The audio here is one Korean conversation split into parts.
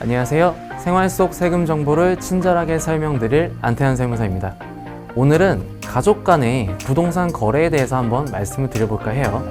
안녕하세요. 생활 속 세금 정보를 친절하게 설명드릴 안태현 세무사입니다. 오늘은 가족 간의 부동산 거래에 대해서 한번 말씀을 드려볼까 해요.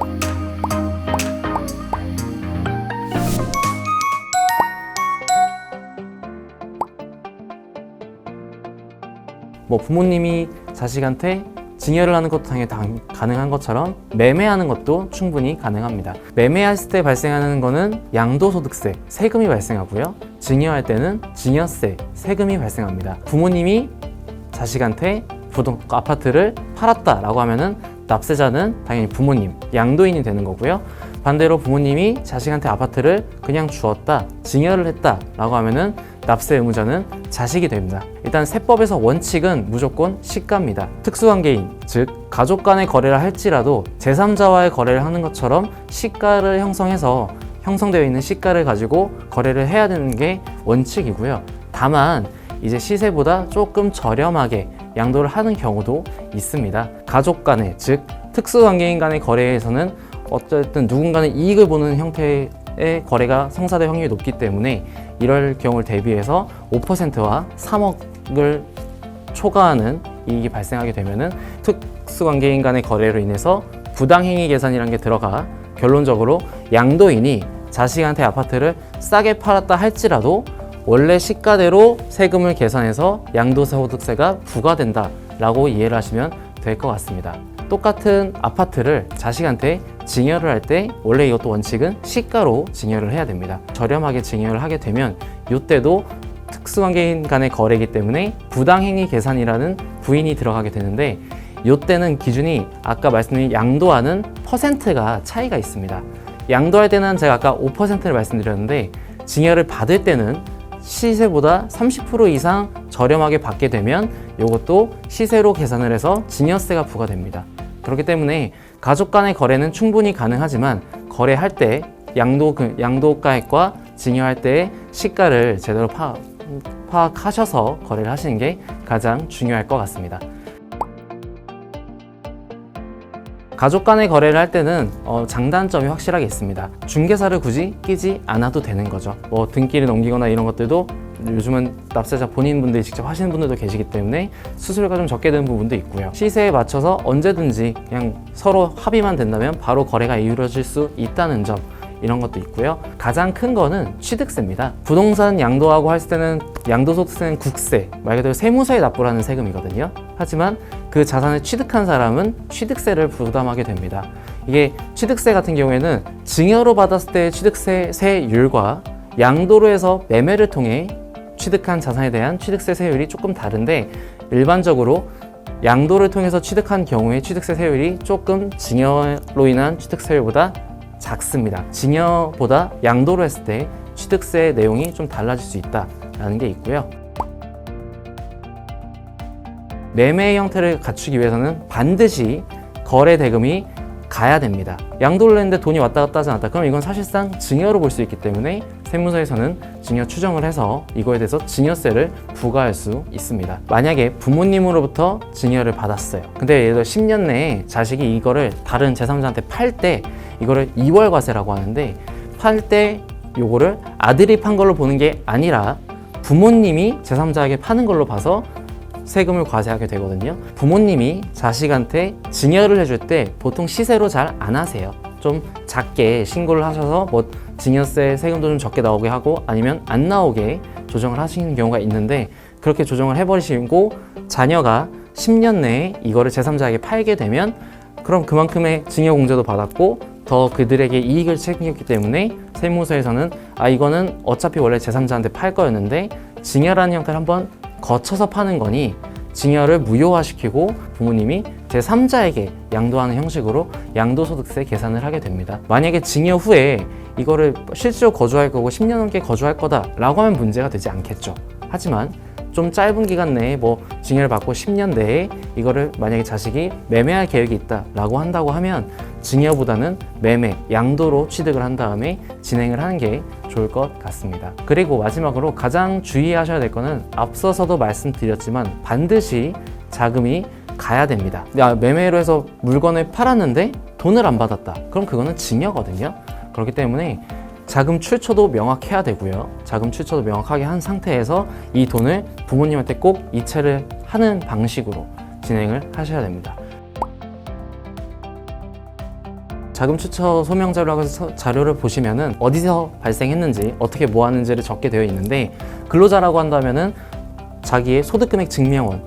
뭐 부모님이 자식한테 증여를 하는 것도 당연히 당- 가능한 것처럼 매매하는 것도 충분히 가능합니다. 매매했을 때 발생하는 거는 양도소득세, 세금이 발생하고요. 증여할 때는 증여세, 세금이 발생합니다. 부모님이 자식한테 부동 아파트를 팔았다라고 하면은 납세자는 당연히 부모님, 양도인이 되는 거고요. 반대로 부모님이 자식한테 아파트를 그냥 주었다, 증여를 했다 라고 하면은 납세 의무자는 자식이 됩니다. 일단 세법에서 원칙은 무조건 시가입니다. 특수관계인, 즉 가족 간의 거래를 할지라도 제3자와의 거래를 하는 것처럼 시가를 형성해서 형성되어 있는 시가를 가지고 거래를 해야 되는 게 원칙이고요. 다만 이제 시세보다 조금 저렴하게 양도를 하는 경우도 있습니다. 가족 간의 즉 특수관계인 간의 거래에서는 어쨌든 누군가는 이익을 보는 형태의 거래가 성사될 확률이 높기 때문에 이럴 경우를 대비해서 5%와 3억을 초과하는 이익이 발생하게 되면은 특수관계인 간의 거래로 인해서 부당행위 계산이라는 게 들어가 결론적으로 양도인이 자식한테 아파트를 싸게 팔았다 할지라도 원래 시가대로 세금을 계산해서 양도소득세가 부과된다라고 이해를 하시면 될 것 같습니다. 똑같은 아파트를 자식한테 증여를 할 때 원래 이것도 원칙은 시가로 증여를 해야 됩니다. 저렴하게 증여를 하게 되면 이때도 특수관계인 간의 거래이기 때문에 부당행위 계산이라는 부인이 들어가게 되는데 이때는 기준이 아까 말씀드린 양도하는 퍼센트가 차이가 있습니다. 양도할 때는 제가 아까 5%를 말씀드렸는데 증여를 받을 때는 시세보다 30% 이상 저렴하게 받게 되면 이것도 시세로 계산을 해서 증여세가 부과됩니다. 그렇기 때문에 가족 간의 거래는 충분히 가능하지만 거래할 때 양도 그 양도가액과 증여할 때의 시가를 제대로 파, 파악하셔서 거래를 하시는 게 가장 중요할 것 같습니다. 가족 간의 거래를 할 때는 어, 장단점이 확실하게 있습니다. 중개사를 굳이 끼지 않아도 되는 거죠. 뭐 등기를 넘기거나 이런 것들도 요즘은 납세자 본인분들이 직접 하시는 분들도 계시기 때문에 수수료가 좀 적게 드는 부분도 있고요. 시세에 맞춰서 언제든지 그냥 서로 합의만 된다면 바로 거래가 이루어질 수 있다는 점 이런 것도 있고요. 가장 큰 거는 취득세입니다. 부동산 양도하고 했을 때는 양도소득세는 국세, 말 그대로 세무서에 납부하는 세금이거든요. 하지만 그 자산을 취득한 사람은 취득세를 부담하게 됩니다. 이게 취득세 같은 경우에는 증여로 받았을 때 취득세 세율과 양도로 해서 매매를 통해 취득한 자산에 대한 취득세 세율이 조금 다른데 일반적으로 양도를 통해서 취득한 경우에 취득세 세율이 조금 증여로 인한 취득세율보다 작습니다. 증여보다 양도로 했을 때 취득세 내용이 좀 달라질 수 있다라는 게 있고요. 매매 형태를 갖추기 위해서는 반드시 거래 대금이 가야 됩니다. 양도를 했는데 돈이 왔다 갔다 하지 않았다. 그럼 이건 사실상 증여로 볼 수 있기 때문에 세무서에서는 증여 추정을 해서 이거에 대해서 증여세를 부과할 수 있습니다. 만약에 부모님으로부터 증여를 받았어요. 근데 예를 들어 10년 내에 자식이 이거를 다른 제3자한테 팔 때 이거를 2월 과세라고 하는데 팔 때 요거를 아들이 판 걸로 보는 게 아니라 부모님이 제3자에게 파는 걸로 봐서 세금을 과세하게 되거든요. 부모님이 자식한테 증여를 해줄 때 보통 시세로 잘 안 하세요. 좀 작게 신고를 하셔서 뭐 증여세 세금도 좀 적게 나오게 하고 아니면 안 나오게 조정을 하시는 경우가 있는데 그렇게 조정을 해버리시고 자녀가 10년 내에 이거를 제3자에게 팔게 되면 그럼 그만큼의 증여 공제도 받았고 더 그들에게 이익을 챙겼기 때문에 세무서에서는 아 이거는 어차피 원래 제3자한테 팔 거였는데 증여라는 형태를 한번 거쳐서 파는 거니 증여를 무효화시키고 부모님이 제3자에게 양도하는 형식으로 양도소득세 계산을 하게 됩니다. 만약에 증여 후에 이거를 실제로 거주할 거고 10년 넘게 거주할 거다라고 하면 문제가 되지 않겠죠. 하지만 좀 짧은 기간 내에 뭐 증여를 받고 10년 내에 이거를 만약에 자식이 매매할 계획이 있다라고 한다고 하면 증여보다는 매매, 양도로 취득을 한 다음에 진행을 하는 게 좋을 것 같습니다. 그리고 마지막으로 가장 주의하셔야 될 거는 앞서서도 말씀드렸지만 반드시 자금이 가야 됩니다. 야, 매매로 해서 물건을 팔았는데 돈을 안 받았다. 그럼 그거는 증여거든요. 그렇기 때문에 자금 출처도 명확해야 되고요. 자금 출처도 명확하게 한 상태에서 이 돈을 부모님한테 꼭 이체를 하는 방식으로 진행을 하셔야 됩니다. 자금 추처 소명 자료라고 해서 자료를 보시면은 어디서 발생했는지 어떻게 모았는지를 적게 되어 있는데 근로자라고 한다면은 자기의 소득금액 증명원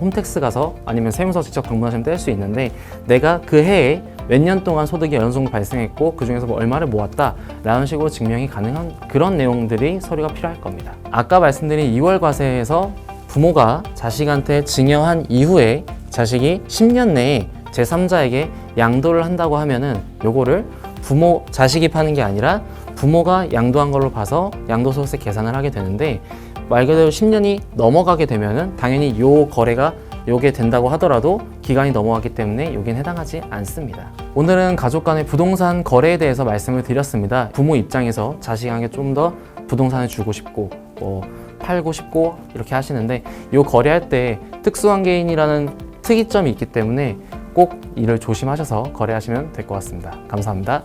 홈택스 가서 아니면 세무서 직접 방문하시면 뗄 수 있는데 내가 그 해에 몇 년 동안 소득이 정도 발생했고 그 중에서 뭐 얼마를 모았다라는 식으로 증명이 가능한 그런 내용들이 서류가 필요할 겁니다. 아까 말씀드린 2월 과세에서 부모가 자식한테 증여한 이후에 자식이 10년 내에 제3자에게 양도를 한다고 하면은 요거를 부모 자식이 파는 게 아니라 부모가 양도한 걸로 봐서 양도소득세 계산을 하게 되는데 말 그대로 10년이 넘어가게 되면은 당연히 요 거래가 요게 된다고 하더라도 기간이 넘어갔기 때문에 여긴 해당하지 않습니다. 오늘은 가족 간의 부동산 거래에 대해서 말씀을 드렸습니다. 부모 입장에서 자식에게 좀 더 부동산을 주고 싶고 뭐 팔고 싶고 이렇게 하시는데 요 거래할 때 특수한 개인이라는 특이점이 있기 때문에 꼭 이를 조심하셔서 거래하시면 될 것 같습니다. 감사합니다.